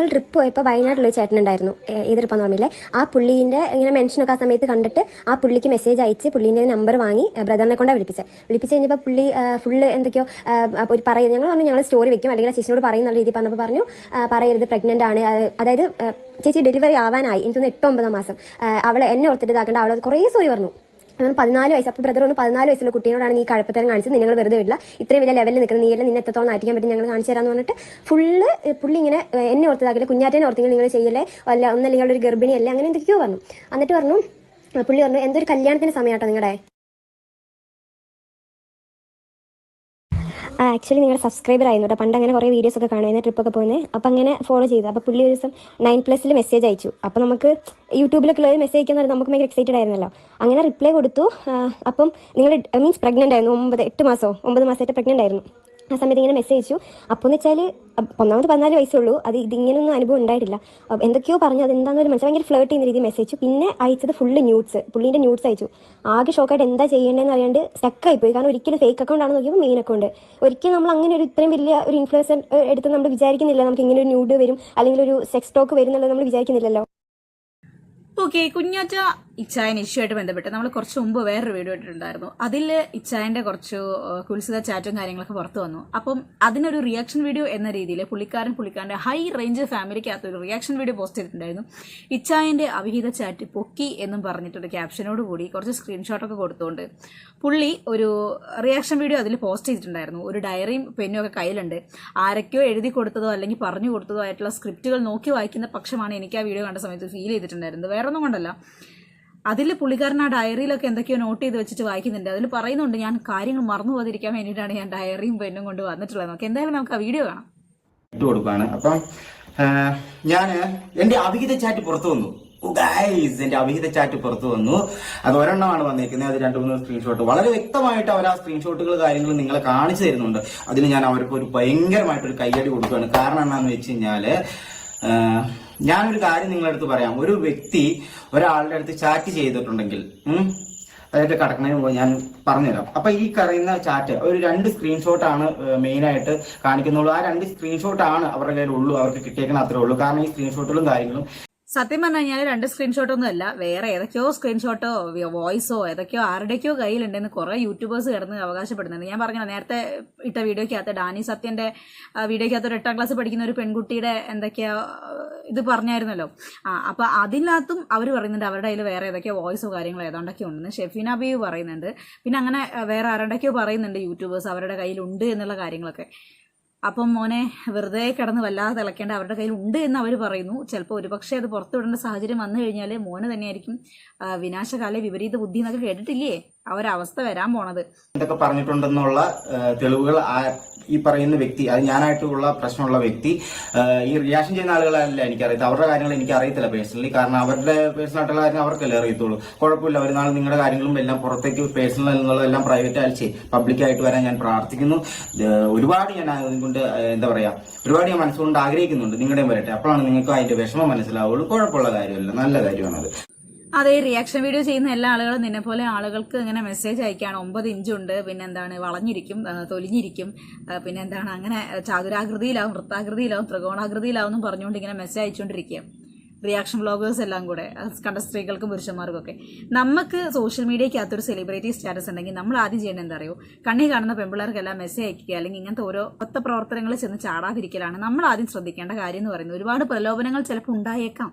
ഞങ്ങൾ ട്രിപ്പ് പോയപ്പോൾ വയനാട്ടിലൊരു ചേട്ടനുണ്ടായിരുന്നു എതിർപ്പം പറഞ്ഞില്ലേ? ആ പുള്ളീന്റെ ഇങ്ങനെ മെൻഷനൊക്കെ ആ സമയത്ത് കണ്ടിട്ട് ആ പുള്ളിക്ക് മെസ്സേജ് അയച്ച് പുള്ളീന്റെ നമ്പർ വാങ്ങി ബ്രദറിനെ കൊണ്ടാണ് വിളിപ്പിച്ചത് വിളിപ്പിച്ച്. കഴിഞ്ഞപ്പോൾ പുള്ളി ഫുള്ള് എന്തൊക്കെയോ ഒരു പറയുന്നത് ഞങ്ങൾ പറഞ്ഞു ഞങ്ങൾ സ്റ്റോറി വെക്കും അല്ലെങ്കിൽ ചേച്ചിനോട് പറയുന്ന രീതി പറഞ്ഞപ്പോൾ പറഞ്ഞു പറയരുത് പ്രഗ്നന്റ് ആണ്. അതായത് ചേച്ചി ഡെലിവറി ആവാനായി. എനിക്കൊന്ന് എട്ടൊമ്പതാം മാസം. അവൾ എന്നെ ഓർത്തിട്ട് ഇതാക്കേണ്ട. അവളത് കുറേ സോറി പറഞ്ഞു. പതിനാല് വയസ്സ് അപ്പോൾ ബ്രദർ ഒന്ന് പതിനാല് വയസ്സുള്ള കുട്ടിയോടാണ് നീ കഴപ്പത്തരം കാണിച്ചത് നിങ്ങൾ വെറുതെ വിടില്ല. ഇത്രയും വലിയ ലെവലിൽ നിൽക്കുന്ന നീ എല്ലാം നിന്നെ എത്രത്തോളം നാറ്റിക്കാൻ പറ്റും ഞങ്ങൾ കാണിച്ചു തരാമെന്ന് പറഞ്ഞിട്ട് ഫുള്ള് പുള്ളി ഇങ്ങനെ എന്നെ ഓർത്തതാക്കില്ല. കുഞ്ഞാറ്റേനെ ഓർത്തെങ്കിൽ നിങ്ങൾ ചെയ്യല്ലേ? അല്ല ഒന്നല്ലെങ്കിൽ ഒരു ഗർഭിണിയല്ലേ? അങ്ങനെ എന്തൊക്കെയോ പറഞ്ഞു. എന്നിട്ട് പറഞ്ഞു പുള്ളി പറഞ്ഞു എന്തൊരു കല്യാണത്തിന്റെ സമയമാട്ടോ നിങ്ങളുടെ ആക്ച്വലി നിങ്ങൾ സബ്സ്ക്രൈബർ ആയിരുന്നു കേട്ടോ പണ്ട് അങ്ങനെ കുറേ വീഡിയോസ് ഒക്കെ കാണുമായിരുന്നു ട്രിപ്പൊക്കെ പോകുന്നത് അപ്പം അങ്ങനെ ഫോളോ ചെയ്തു. അപ്പോൾ പുള്ളി ഒരു ദിവസം നയൻ പ്ലസ്സിൽ മെസ്സേജ് അയച്ചു. അപ്പോൾ നമുക്ക് യൂട്യൂബിലൊക്കെ ഉള്ളത് മെസ്സേജ് അയക്കുന്ന നമുക്ക് ഭയങ്കര എക്സൈറ്റഡ് ആയിരുന്നല്ലോ. അങ്ങനെ റിപ്ലൈ കൊടുത്തു. അപ്പം നിങ്ങൾ മീൻസ് പ്രഗ്നന്റ് ആയിരുന്നു. ഒമ്പത് എട്ട് മാസമോ ഒമ്പത് മാസമായിട്ട് പ്രഗ്നന്റ് ആയിരുന്നു. ആ സമയത്ത് ഇങ്ങനെ മെസ്സേജ് അയച്ചു. അപ്പോൾ എന്ന് വെച്ചാൽ ഒന്നാമത് പതിനാല് വയസ്സുള്ളൂ. അത് ഇതിങ്ങനൊന്നും അനുഭവം ഉണ്ടായിട്ടില്ല. എന്തൊക്കെയോ പറഞ്ഞു. അത് എന്താണെന്ന് മനസ്സിലായി. ഭയങ്കര ഫ്ലേർട്ട് ചെയ്യുന്ന രീതിയിൽ മെസ്സേജ് പിന്നെ അയച്ചത് ഫുള്ള് ന്യൂട്സ് പുള്ളീന്റെ ന്യൂട്സ് അയച്ചു. ആകെ ഷോക്കായിട്ട് എന്താ ചെയ്യേണ്ടതെന്ന് അറിയാണ്ട് സ്റ്റക്കായി പോയി കാരണം ഒരിക്കലും ഫേക്ക് അക്കൗണ്ട് ആണെന്ന് നോക്കിയപ്പോൾ മെയിൻ അക്കൗണ്ട് ഒരിക്കലും നമ്മൾ അങ്ങനെ ഒരു ഇത്രയും വലിയ ഒരു ഇൻഫ്ലുവൻസർ എടുത്ത് നമ്മൾ വിചാരിക്കുന്നില്ല. നമുക്ക് ഇങ്ങനെ ഒരു ന്യൂഡ് വരും. അല്ലെങ്കിൽ ഒരു സെക്സ് ടോക്ക് വരും എന്നുള്ളത് നമ്മൾ വിചാരിക്കുന്നില്ലല്ലോ. ഓക്കെ കുഞ്ഞാറ്റ ഇച്ചായൻ ഇഷ്യൂ ആയിട്ട് ബന്ധപ്പെട്ട് നമ്മൾ കുറച്ച് മുമ്പ് വേറൊരു വീഡിയോ ഇട്ടിട്ടുണ്ടായിരുന്നു. അതിൽ ഇച്ചായന്റെ കുറച്ച് കുൽസിത ചാറ്റും കാര്യങ്ങളൊക്കെ പുറത്തു വന്നു. അപ്പം അതിനൊരു റിയാക്ഷൻ വീഡിയോ എന്ന രീതിയിൽ പുള്ളിക്കാരൻ പുള്ളിക്കാരന്റെ ഹൈ റേഞ്ച് ഫാമിലിക്കകത്ത് ഒരു റിയാക്ഷൻ വീഡിയോ പോസ്റ്റ് ചെയ്തിട്ടുണ്ടായിരുന്നു. ഇച്ചായന്റെ അവിഹിത ചാറ്റ് പൊക്കി എന്നും പറഞ്ഞിട്ടൊരു ക്യാപ്ഷനോട് കൂടി കുറച്ച് സ്ക്രീൻഷോട്ടൊക്കെ കൊടുത്തുകൊണ്ട് പുള്ളി ഒരു റിയാക്ഷൻ വീഡിയോ അതിൽ പോസ്റ്റ് ചെയ്തിട്ടുണ്ടായിരുന്നു. ഒരു ഡയറിയും പെന്നും ഒക്കെ കയ്യിലുണ്ട്. ആരൊക്കെയോ എഴുതി കൊടുത്തതോ അല്ലെങ്കിൽ പറഞ്ഞു കൊടുത്തതോ ആയിട്ടുള്ള സ്ക്രിപ്റ്റുകൾ നോക്കി വായിക്കുന്ന പക്ഷമാണ് എനിക്ക് ആ വീഡിയോ കണ്ട സമയത്ത് ഫീൽ ചെയ്തിട്ടുണ്ടായിരുന്നത്. വേറൊന്നും കൊണ്ടല്ല. അതിൽ പുള്ളിക്കാരൻ ആ ഡയറിയിലൊക്കെ എന്തൊക്കെയോ നോട്ട് ചെയ്ത് വെച്ചിട്ട് വായിക്കുന്നുണ്ട്. അതിൽ പറയുന്നുണ്ട് ഞാൻ കാര്യങ്ങൾ മറന്നു പോകാതിരിക്കാൻ വേണ്ടിയിട്ടാണ് ഞാൻ ഡയറിയും പെന്നും കൊണ്ട് വന്നിട്ടുള്ളത്. നമുക്ക് എന്തായാലും നമുക്ക് ആ വീഡിയോ കാണാം. ഇട്ട് കൊടുക്കുകയാണ് അപ്പം ഞാൻ എന്റെ അവിഹിത ചാറ്റ് പുറത്തു വന്നു. ഗൈസ് എന്റെ അവിഹിത ചാറ്റ് പുറത്തു വന്നു. അത് ഒരെണ്ണമാണ് വന്നിരിക്കുന്നത് അത് രണ്ട് മൂന്ന് സ്ക്രീൻഷോട്ട് വളരെ വ്യക്തമായിട്ട് അവർ ആ സ്ക്രീൻഷോട്ടുകൾ കാര്യങ്ങൾ നിങ്ങളെ കാണിച്ചു തരുന്നുണ്ട്. അതിന് ഞാൻ അവർക്ക് ഒരു ഭയങ്കരമായിട്ടൊരു കയ്യടി കൊടുക്കുകയാണ്. കാരണം എന്താണെന്ന് വെച്ച് കഴിഞ്ഞാൽ ഞാനൊരു കാര്യം നിങ്ങളുടെ അടുത്ത് പറയാം. ഒരു വ്യക്തി ഒരാളുടെ അടുത്ത് ചാറ്റ് ചെയ്തിട്ടുണ്ടെങ്കിൽ അതായത് കടക്കുന്നതിന് മുമ്പ് ഞാൻ പറഞ്ഞുതരാം. അപ്പൊ ഈ കറിയുന്ന ചാറ്റ് ഒരു രണ്ട് സ്ക്രീൻഷോട്ടാണ് മെയിൻ ആയിട്ട് കാണിക്കുന്നുള്ളൂ. ആ രണ്ട് സ്ക്രീൻഷോട്ടാണ് അവരുടെ കയ്യിലുള്ളൂ അവർക്ക് കിട്ടിയേക്കുന്ന അത്രേ ഉള്ളൂ. കാരണം ഈ സ്ക്രീൻഷോട്ടുകളും കാര്യങ്ങളും സത്യം പറഞ്ഞു കഴിഞ്ഞാൽ രണ്ട് സ്ക്രീൻഷോട്ടൊന്നും അല്ല വേറെ ഏതൊക്കെയോ സ്ക്രീൻഷോട്ടോ വോയിസോ ഏതൊക്കെയോ ആരുടെയൊക്കെയോ കയ്യിലുണ്ടെന്ന് കുറെ യൂട്യൂബേഴ്സ് കിടന്ന് അവകാശപ്പെടുന്നുണ്ട്. ഞാൻ പറഞ്ഞ നേരത്തെ ഇട്ട വീഡിയോക്കകത്ത് ഡാനി സത്യന്റെ വീഡിയോയ്ക്കകത്ത് ഒരു എട്ടാം ക്ലാസ് പഠിക്കുന്ന ഒരു പെൺകുട്ടിയുടെ എന്തൊക്കെയാ ഇത് പറഞ്ഞായിരുന്നല്ലോ. ആ അപ്പൊ അതിനകത്തും അവർ പറയുന്നുണ്ട് അവരുടെ കയ്യിൽ വേറെ ഏതൊക്കെയോ വോയിസോ കാര്യങ്ങളോ ഏതാണ്ടൊക്കെ ഉണ്ടെന്ന് ഷെഫീന ബീവ് പറയുന്നുണ്ട്. പിന്നെ അങ്ങനെ വേറെ ആരുടെയൊക്കെയോ പറയുന്നുണ്ട് യൂട്യൂബേഴ്സ് അവരുടെ കയ്യിലുണ്ട് എന്നുള്ള കാര്യങ്ങളൊക്കെ. അപ്പം മോനെ വെറുതെ കിടന്ന് വല്ലാതെ തിളക്കേണ്ട അവരുടെ കയ്യിൽ ഉണ്ട് എന്ന് അവർ പറയുന്നു. ചിലപ്പോൾ ഒരുപക്ഷെ അത് പുറത്തു പുറത്തുവിടേണ്ട സാഹചര്യം വന്നു കഴിഞ്ഞാൽ മോന് തന്നെയായിരിക്കും വിനാശകാല വിപരീത ബുദ്ധി എന്നൊക്കെ കേട്ടിട്ടില്ലേ? ആ ഒരു അവസ്ഥ വരാൻ പോണത്. എന്തൊക്കെ പറഞ്ഞിട്ടുണ്ടെന്നുള്ള തെളിവുകൾ ഈ പറയുന്ന വ്യക്തി അത് ഞാനായിട്ടുള്ള പ്രശ്നമുള്ള വ്യക്തി ഈ റിയാക്ഷൻ ചെയ്യുന്ന ആളുകളല്ല എനിക്കറിയത്തില്ല അവരുടെ കാര്യങ്ങൾ എനിക്ക് അറിയത്തില്ല പേഴ്സണലി കാരണം അവരുടെ പേഴ്സണൽ ആയിട്ടുള്ള കാര്യം അവർക്കല്ലേ അറിയത്തുള്ളൂ. കുഴപ്പമില്ല ഒരു നാൾ നിങ്ങളുടെ കാര്യങ്ങളും എല്ലാം പുറത്തേക്ക് പേഴ്സണൽ എന്നുള്ളതെല്ലാം പ്രൈവറ്റ് അയച്ച് പബ്ലിക്കായിട്ട് വരാൻ ഞാൻ പ്രാർത്ഥിക്കുന്നു. ഒരുപാട് ഞാൻ അതുകൊണ്ട് എന്താ പറയാ ഒരുപാട് ഞാൻ മനസ്സുകൊണ്ട് ആഗ്രഹിക്കുന്നുണ്ട് നിങ്ങളുടെയും വരട്ടെ. അപ്പോഴാണ് നിങ്ങൾക്ക് അതിന്റെ വിഷമം മനസ്സിലാവുള്ളൂ. കുഴപ്പമുള്ള കാര്യമല്ല നല്ല കാര്യമാണത്. അതെ റിയാക്ഷൻ വീഡിയോ ചെയ്യുന്ന എല്ലാ ആളുകളും നിന്നെ പോലെ ആളുകൾക്ക് ഇങ്ങനെ മെസ്സേജ് അയക്കുകയാണ് ഒമ്പത് ഇഞ്ചുണ്ട് പിന്നെ എന്താണ് വളഞ്ഞിരിക്കും തൊലിഞ്ഞിരിക്കും പിന്നെ എന്താണ് അങ്ങനെ ചതുരാകൃതിയിലാവും വൃത്താകൃതിയിലാവും ത്രികോണാകൃതിയിലാവും എന്നും പറഞ്ഞുകൊണ്ട് ഇങ്ങനെ മെസ്സേജ് അയച്ചുകൊണ്ടിരിക്കുക റിയാക്ഷൻ ബ്ലോഗേഴ്സ് എല്ലാം കൂടെ കണ്ട സ്ത്രീകൾക്കും പുരുഷന്മാർക്കും ഒക്കെ നമുക്ക് സോഷ്യൽ മീഡിയയ്ക്കകത്തൊരു സെലിബ്രിറ്റി സ്റ്റാറ്റസ് ഉണ്ടെങ്കിൽ നമ്മൾ ആദ്യം ചെയ്യേണ്ടത് എന്താ അറിയോ? കണ്ണി കാണുന്ന പെൺപിള്ളേർക്കെല്ലാം മെസ്സേജ് അയക്കുക അല്ലെങ്കിൽ ഇങ്ങനത്തെ ഓരോ ഒത്ത പ്രവർത്തനങ്ങളിൽ ചെന്ന് ചാടാതിരിക്കലാണ് നമ്മൾ ആദ്യം ശ്രദ്ധിക്കേണ്ട കാര്യം എന്ന് പറയുന്നത്. ഒരുപാട് പ്രലോഭനങ്ങൾ ചിലപ്പോൾ ഉണ്ടായേക്കാം.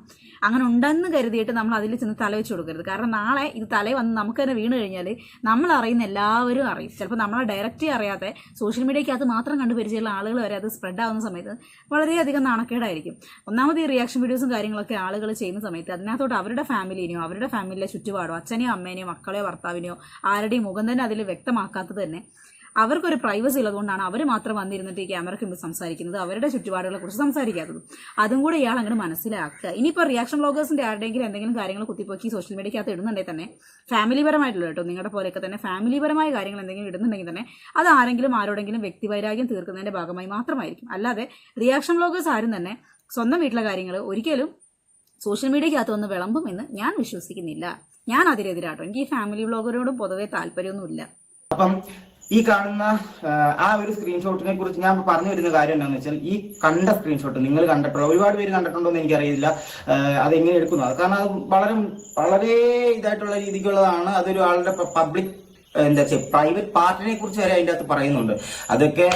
അങ്ങനെ ഉണ്ടെന്ന് കരുതിയിട്ട് നമ്മൾ അതിൽ ചെന്ന് തല വെച്ച് കൊടുക്കരുത്. കാരണം നാളെ ഇത് തലയിൽ വന്ന് നമുക്ക് തന്നെ വീണ് കഴിഞ്ഞാൽ നമ്മൾ അറിയുന്ന എല്ലാവരും അറിയും. ചിലപ്പോൾ നമ്മളെ ഡയറക്റ്റ് അറിയാതെ സോഷ്യൽ മീഡിയയ്ക്കകത്ത് മാത്രം കണ്ടു പരിചയമുള്ള ആളുകൾ വരെ അത് സ്പ്രെഡ് ആവുന്ന സമയത്ത് വളരെയധികം നാണക്കേടായിരിക്കും. ഒന്നാമത് ഈ റിയാക്ഷൻ വീഡിയോസും കാര്യങ്ങളൊക്കെ ആളുകൾ ചെയ്യുന്ന സമയത്ത് അതിനകത്തോട്ട് അവരുടെ ഫാമിലിനെയോ അവരുടെ ഫാമിലിയിലെ ചുറ്റുപാടോ അച്ഛനെയോ അമ്മേനെയോ മക്കളെയോ ഭർത്താവിനെയോ ആരുടെയും മുഖം തന്നെ അതിൽ വ്യക്തമാക്കാത്തത് തന്നെ അവർക്കൊരു പ്രൈവസി ഉള്ളതുകൊണ്ടാണ് അവർ മാത്രം വന്നിരുന്നിട്ട് ഈ ക്യാമറയ്ക്ക് മുമ്പ് സംസാരിക്കുന്നത് അവരുടെ ചുറ്റുപാടുകളെ കുറിച്ച് സംസാരിക്കാത്തത്. അതും കൂടെ ഇയാൾ അങ്ങോട്ട് മനസ്സിലാക്കുക. ഇനിയിപ്പോൾ റിയാക്ഷൻ ബ്ലോഗേഴ്സിന്റെ ആരുടെയെങ്കിലും എന്തെങ്കിലും കാര്യങ്ങൾ കുത്തിപ്പോക്കി സോഷ്യൽ മീഡിയക്കകത്ത് ഇടുന്നുണ്ടെങ്കിൽ തന്നെ ഫാമിലി പരമായിട്ടുള്ള കേട്ടോ നിങ്ങളുടെ പോലെയൊക്കെ തന്നെ ഫാമിലി പരമായ കാര്യങ്ങൾ എന്തെങ്കിലും ഇടുന്നുണ്ടെങ്കിൽ തന്നെ അത് ആരെങ്കിലും ആരോടെങ്കിലും വ്യക്തിവൈരാഗ്യം തീർക്കുന്നതിന്റെ ഭാഗമായി മാത്രമായിരിക്കും. അല്ലാതെ റിയാക്ഷൻ ബ്ലോഗേഴ്സ് ആരും തന്നെ സ്വന്തം വീട്ടിലെ കാര്യങ്ങൾ ഒരിക്കലും സോഷ്യൽ മീഡിയക്കകത്ത് വന്ന് വിളമ്പും എന്ന് ഞാൻ വിശ്വസിക്കുന്നില്ല. ഞാൻ അതിനെതിരാട്ടോ. എനിക്ക് ഈ ഫാമിലി ബ്ലോഗറോടും പൊതുവെ താല്പര്യമൊന്നുമില്ല. അപ്പം ഈ കാണുന്ന ആ, ഒരു സ്ക്രീൻഷോട്ടിനെ കുറിച്ച് ഞാൻ പറഞ്ഞു വരുന്ന കാര്യം എന്താണെന്ന് വെച്ചാൽ ഈ കണ്ട സ്ക്രീൻഷോട്ട് നിങ്ങൾ കണ്ടിട്ടുള്ള ഒരുപാട് പേര് കണ്ടിട്ടുണ്ടോ എന്ന് എനിക്കറിയില്ല. അത് അതെങ്ങനെ എടുക്കുന്നു? അത് കാരണം അത് വളരെ വളരെ ഇതായിട്ടുള്ള രീതിക്കുള്ളതാണ്. അതൊരു ആളുടെ പബ്ലിക് എന്താ വെച്ചാൽ പ്രൈവറ്റ് പാർട്ടിനെ കുറിച്ച് വരെ അതിന്റെ അകത്ത് പറയുന്നുണ്ട്. അതൊക്കെ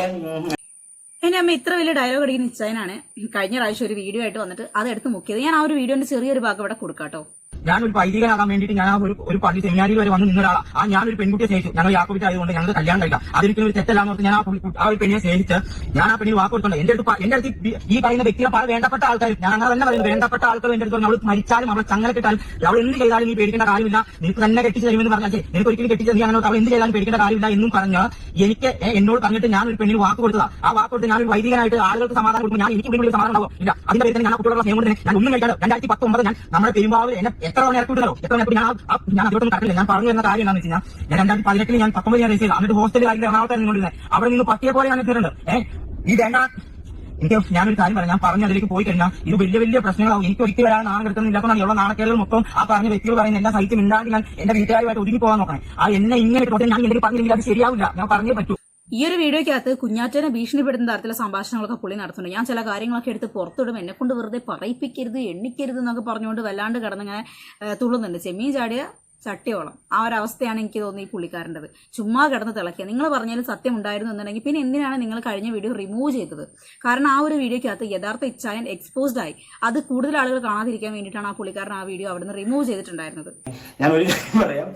ഉം, എന്റെ അമ്മ ഇത്ര വലിയ ഡയലോഗ് അടിക്കുന്ന നിശ്ചയനാണ്. കഴിഞ്ഞ പ്രാവശ്യം ഒരു വീഡിയോ ആയിട്ട് വന്നിട്ട് അത് എടുത്ത് മുക്കിയത്. ഞാൻ ആ ഒരു വീഡിയോന്റെ ചെറിയൊരു ഭാഗം ഇവിടെ കൊടുക്കാട്ടോ. ഞാനൊരു വൈദികനാകാൻ വേണ്ടിയിട്ട് ഞാൻ ആ ഒരു ഒരു പള്ളി സെമിനാരിൽ വരെ വന്ന് നിന്ന ഒരാളാണ് ആ ഞാനൊരു പെൺകുട്ടിയെ സ്നേഹിച്ചു ഞങ്ങൾ യാക്കോബിറ്റ് ആയതുകൊണ്ട് ഞങ്ങൾക്ക് കല്യാണം കഴിക്കാം. അതൊരിക്കലും ഒരു തെറ്റല്ലാന്ന് ഓർത്ത് ഞാൻ ആ ഒരു പെണ്ണിനെ സ്നേഹിച്ച് ഞാൻ ആ പെണ്ണിന് വാക്ക് കൊടുത്തുണ്ട് എന്റെ അടുത്ത് എന്റെ അടുത്ത് ഈ- പറയുന്ന വ്യക്തിയെ പല വേണ്ടപ്പെട്ട ആൾക്കാർ ഞാൻ അങ്ങനെ തന്നെ പറയുന്നത് വേണ്ടപ്പെട്ട ആൾക്കാർ എന്റെ അടുത്ത് പറഞ്ഞു അവൾ മരിച്ചാലും അവളെ ചങ്ങല കിട്ടാലും അവൾ എന്ത് ചെയ്താലും നീ പേടിക്കേണ്ട കാര്യമില്ല. നിനക്ക് തന്നെ കെട്ടിച്ച് തരുമെന്ന് പറഞ്ഞാൽ "ഛെ, നിനക്ക് ഒരിക്കലും കെട്ടിച്ച് നീ അങ്ങനെ അവൾ എന്ത് ചെയ്താലും പേടിക്കേണ്ട കാര്യമില്ല എന്നും പറഞ്ഞ് എനിക്ക് എന്നോട് പറഞ്ഞിട്ട് ഞാൻ ഒരു പെണ്ണിന് വാക്ക് കൊടുത്തതാ. ആ വാക്ക് കൊടുത്ത് ഞാൻ ഒരു വൈദികനായിട്ട് ആളുകൾക്ക് സമാധാനം കൊടുക്കും. ഞാൻ എനിക്ക് ഇവിടെ സമാധാനം ഉണ്ടാവും. ഇല്ല അതിന്റെ പേരിൽ ഞാൻ കുട്ടികളുടെ സ്നേഹം കൊണ്ട് ഞാൻ ഒന്നും കഴിക്കാതെ രണ്ടായിരത്തി പത്തൊമ്പത് ഞാൻ നമ്മുടെ പെരുമ്പാവിൽ എന്നെ എത്ര തവണ ഇറക്കി വിട്ടല്ലോ എത്ര തവണ ഞാൻ ഞാൻ അതിലോട്ടൊന്നും കടക്കില്ല ഞാൻ പറഞ്ഞു വരുന്ന കാര്യം എന്താണെന്ന് വെച്ച് കഴിഞ്ഞാൽ ഞാൻ രണ്ടായിരത്തി പതിനെട്ടിൽ ഞാൻ പത്തൊമ്പത് ഞാൻ രജിസ്റ്റർ എന്നിട്ട് ഹോസ്റ്റലിൽ ആയിട്ട് എറണാകുളത്ത് നിന്നുകൊണ്ടിരുന്നത് അവിടെ നിന്ന് പട്ടിയെ പോലെ ഞാൻ എത്തിയിട്ടുണ്ട്. ഏഹ് ഈ വേണ്ട. എനിക്ക് ഞാനൊരു കാര്യം പറയാം. ഞാൻ പറഞ്ഞ അതിലേക്ക് പോയി കഴിഞ്ഞാൽ ഇത് വലിയ വലിയ പ്രശ്നങ്ങളാവും. എനിക്ക് ഒരിക്കലും വരാൻ നാണം കിടക്കുന്നില്ല അപ്പോൾ ഉള്ള നാണക്കേടുകൾ മൊത്തം ആ പറഞ്ഞ വ്യക്തികൾ പറയുന്ന എല്ലാ സൈറ്റും ഇല്ലാണ്ട് ഞാൻ എന്റെ വീട്ടുകാരുമായിട്ട് ഒതുങ്ങി പോകാൻ നോക്കണം. ആ എന്നെ ഇങ്ങനെ ഞാൻ എന്തെങ്കിലും പറഞ്ഞില്ലെങ്കിൽ അത് ശരിയാവില്ല. ഞാൻ പറഞ്ഞേ പറ്റൂ. ഈ ഒരു വീഡിയോയ്ക്കകത്ത് കുഞ്ഞാറ്റനെ ഭീഷണിപ്പെടുന്ന തരത്തിലുള്ള സംഭാഷണങ്ങളൊക്കെ പുള്ളി നടത്തുന്നുണ്ട്. ഞാൻ ചില കാര്യങ്ങളൊക്കെ എടുത്ത് പുറത്തിടും. എന്നെ കൊണ്ട് വെറുതെ പറയിപ്പിക്കരുത് എണ്ണിക്കരുത് എന്നൊക്കെ പറഞ്ഞുകൊണ്ട് വല്ലാണ്ട് കിടന്നിങ്ങനെ തുള്ളുന്നുണ്ട്. ചെമ്മീൻ ചാടിയ ചട്ടിയോളം ആ ഒരു അവസ്ഥയാണ് എനിക്ക് തോന്നുന്നത് ഈ പുള്ളിക്കാരന്റെത്. ചുമ്മാ കിടന്ന് തിളക്കുക നിങ്ങൾ പറഞ്ഞാലും സത്യം ഉണ്ടായിരുന്നു എന്നുണ്ടെങ്കിൽ പിന്നെ എന്തിനാണ് നിങ്ങൾ കഴിഞ്ഞ വീഡിയോ റിമൂവ് ചെയ്തത്? കാരണം ആ ഒരു വീഡിയോയ്ക്കകത്ത് യഥാർത്ഥ ഇച്ഛായൻ എക്സ്പോസ്ഡ് ആയി. അത് കൂടുതൽ ആളുകൾ കാണാതിരിക്കാൻ വേണ്ടിയിട്ടാണ് ആ പുള്ളിക്കാരൻ ആ വീഡിയോ അവിടുന്ന് റിമൂവ് ചെയ്തിട്ടുണ്ടായിരുന്നത്. ഞാൻ ഒരു കാര്യം പറയാം.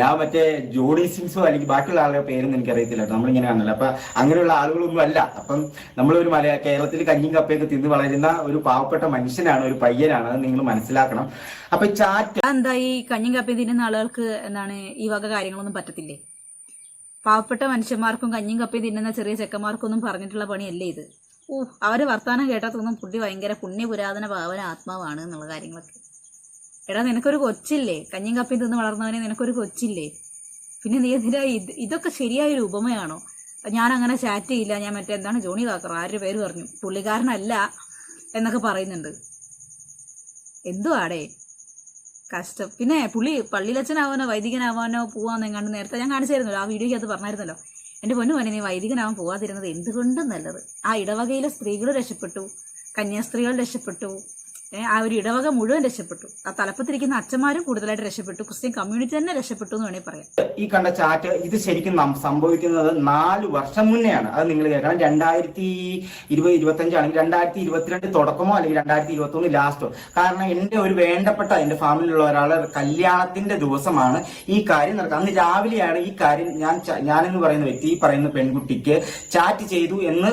ഞാൻ മറ്റേ ജോഡി സിംസോ അല്ലെങ്കിൽ ബാക്കിയുള്ള ആളുടെ പേരൊന്നും എനിക്കറിയത്തില്ല അറിയത്തില്ല നമ്മളിങ്ങനെ കാണില്ല അപ്പൊ അങ്ങനെയുള്ള ആളുകളൊന്നും അല്ല. അപ്പം നമ്മളൊരു മലയാ കേരളത്തിൽ കഞ്ഞിയും കപ്പയൊക്കെ തിന്ന് വളരുന്ന ഒരു പാവപ്പെട്ട മനുഷ്യനാണ് ഒരു പയ്യനാണ്. അത് നിങ്ങൾ മനസ്സിലാക്കണം. അപ്പൊ ചാറ്റ് എന്താ ഈ കഞ്ഞിയും കപ്പയും തിന്നുന്ന ആളുകൾക്ക് എന്താണ് ഈ വക കാര്യങ്ങളൊന്നും പറ്റത്തില്ലേ? പാവപ്പെട്ട മനുഷ്യന്മാർക്കും കഞ്ഞിയും കപ്പി തിന്നുന്ന ചെറിയ ചെക്കന്മാർക്കൊന്നും പറഞ്ഞിട്ടുള്ള പണിയല്ലേ ഇത്? ഓ അവർ വർത്താനം കേട്ടാൽ തോന്നും പുള്ളി ഭയങ്കര പുണ്യപുരാതന ഭാവന ആത്മാവാണ് എന്നുള്ള കാര്യങ്ങളൊക്കെ. എടാ നിനക്കൊരു കൊച്ചില്ലേ? കഞ്ഞിയും കപ്പി തിന്ന് വളർന്നവനെ നിനക്കൊരു കൊച്ചില്ലേ? പിന്നെ നീ എന്തിനാ ഇത്? ഇതൊക്കെ ശരിയായൊരു ഉപമയാണോ? ഞാൻ അങ്ങനെ ചാറ്റ് ചെയ്യില്ല. ഞാൻ മറ്റേ എന്താണ് ജോണി കാക്കർ ആരുടെ പേര് പറഞ്ഞു? പുള്ളിക്കാരനല്ല എന്നൊക്കെ പറയുന്നുണ്ട്. എന്തുവാടേ? കഷ്ടം. പിന്നെ പുള്ളി പള്ളിയിലച്ഛനാവാനോ വൈദികനാവാനോ പോവാന്ന് എങ്ങാണ്ട് നേരത്തെ ഞാൻ കാണിച്ചായിരുന്നല്ലോ ആ വീഡിയോയ്ക്ക് അത് പറഞ്ഞായിരുന്നല്ലോ. എന്റെ പൊന്നു മോനെ നീ വൈദികനാവാൻ പോവാതിരുന്നത് എന്തുകൊണ്ടും നല്ലത്? ആ ഇടവകയിലെ സ്ത്രീകൾ രക്ഷപ്പെട്ടു കന്യാസ്ത്രീകൾ രക്ഷപ്പെട്ടു ആ ഒരു ഇടവക മുഴുവൻ രക്ഷപ്പെട്ടു. ആ തലപ്പത്തിരിക്കുന്ന അച്ഛന്മാരും കൂടുതലായിട്ട് രക്ഷപ്പെട്ടു. ക്രിസ്ത്യൻ കമ്മ്യൂണിറ്റി തന്നെ രക്ഷപ്പെട്ടു എന്ന് വേണമെങ്കിൽ പറയാം. ഈ കണ്ട ചാറ്റ് ഇത് ശരിക്കും സംഭവിക്കുന്നത് നാല് വർഷം മുന്നെയാണ്. അത് നിങ്ങൾ കേൾക്കണം. രണ്ടായിരത്തി ഇരുപത് ഇരുപത്തഞ്ചാണെങ്കിൽ രണ്ടായിരത്തി ഇരുപത്തിരണ്ട് തുടക്കമോ അല്ലെങ്കിൽ രണ്ടായിരത്തി ഇരുപത്തി ഒന്ന് ലാസ്റ്റോ കാരണം എന്റെ ഒരു വേണ്ടപ്പെട്ട എന്റെ ഫാമിലിയിലുള്ള ഒരാളെ കല്യാണത്തിന്റെ ദിവസമാണ് ഈ കാര്യം നടക്കുന്നത്. അന്ന് രാവിലെയാണ് ഈ കാര്യം ഞാൻ ഞാനെന്ന് പറയുന്ന വ്യക്തി ഈ പറയുന്ന പെൺകുട്ടിക്ക് ചാറ്റ് ചെയ്തു എന്ന്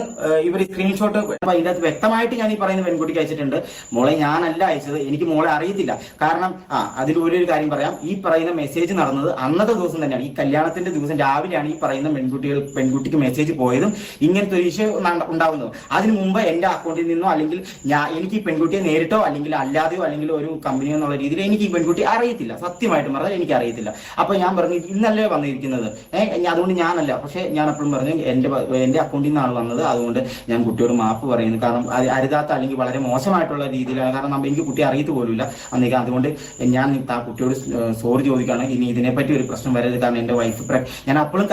ഇവർ സ്ക്രീൻഷോട്ട് അതിന്റെ അകത്ത് വ്യക്തമായിട്ട് ഞാൻ ഈ പറയുന്ന പെൺകുട്ടിക്ക് അയച്ചിട്ടുണ്ട്. മോളെ ഞാനല്ല അയച്ചത് എനിക്ക് മോളെ അറിയത്തില്ല. കാരണം ആ അതിൽ ഒരു കാര്യം പറയാം. ഈ പറയുന്ന മെസ്സേജ് നടന്നത് അന്നത്തെ ദിവസം തന്നെയാണ്. ഈ കല്യാണത്തിന്റെ ദിവസം രാവിലെയാണ് ഈ പറയുന്ന പെൺകുട്ടികൾ പെൺകുട്ടിക്ക് മെസ്സേജ് പോയതും ഇങ്ങനത്തെ ഒരു ഇഷ്യൂ ഉണ്ടാവുന്നതും. അതിനു മുമ്പ് എന്റെ അക്കൗണ്ടിൽ നിന്നോ അല്ലെങ്കിൽ ഞാൻ എനിക്ക് ഈ പെൺകുട്ടിയെ നേരിട്ടോ അല്ലെങ്കിൽ അല്ലാതെയോ അല്ലെങ്കിൽ ഒരു കമ്പനിയോ എന്നുള്ള രീതിയിൽ എനിക്ക് ഈ പെൺകുട്ടി അറിയത്തില്ല. സത്യമായിട്ടും പറഞ്ഞാൽ എനിക്ക് അറിയത്തില്ല. അപ്പൊ ഞാൻ പറഞ്ഞു ഇന്നല്ലേ വന്നിരിക്കുന്നത്. ഏഹ് അതുകൊണ്ട് ഞാനല്ല. പക്ഷെ ഞാൻ എപ്പോഴും പറഞ്ഞു എന്റെ എന്റെ അക്കൗണ്ടിൽ നിന്നാണ് വന്നത്. അതുകൊണ്ട് ഞാൻ കുട്ടിയോട് മാപ്പ് പറയുന്നു. കാരണം അരുതാത്ത അല്ലെങ്കിൽ വളരെ മോശമായിട്ടുള്ള രീതിയിലാണ് കാരണം നമ്മ എനിക്ക് കുട്ടി അറിയത്ത് പോലുമില്ല. അന്നേരം അതുകൊണ്ട് ഞാൻ ആ കുട്ടിയോട് സോറി ചോദിക്കുകയാണ് ഇനി ഇതിനെപ്പറ്റി ഒരു പ്രശ്നം വരരുത് കാരണം എന്റെ വൈഫ് ഞാൻ അപ്പോഴും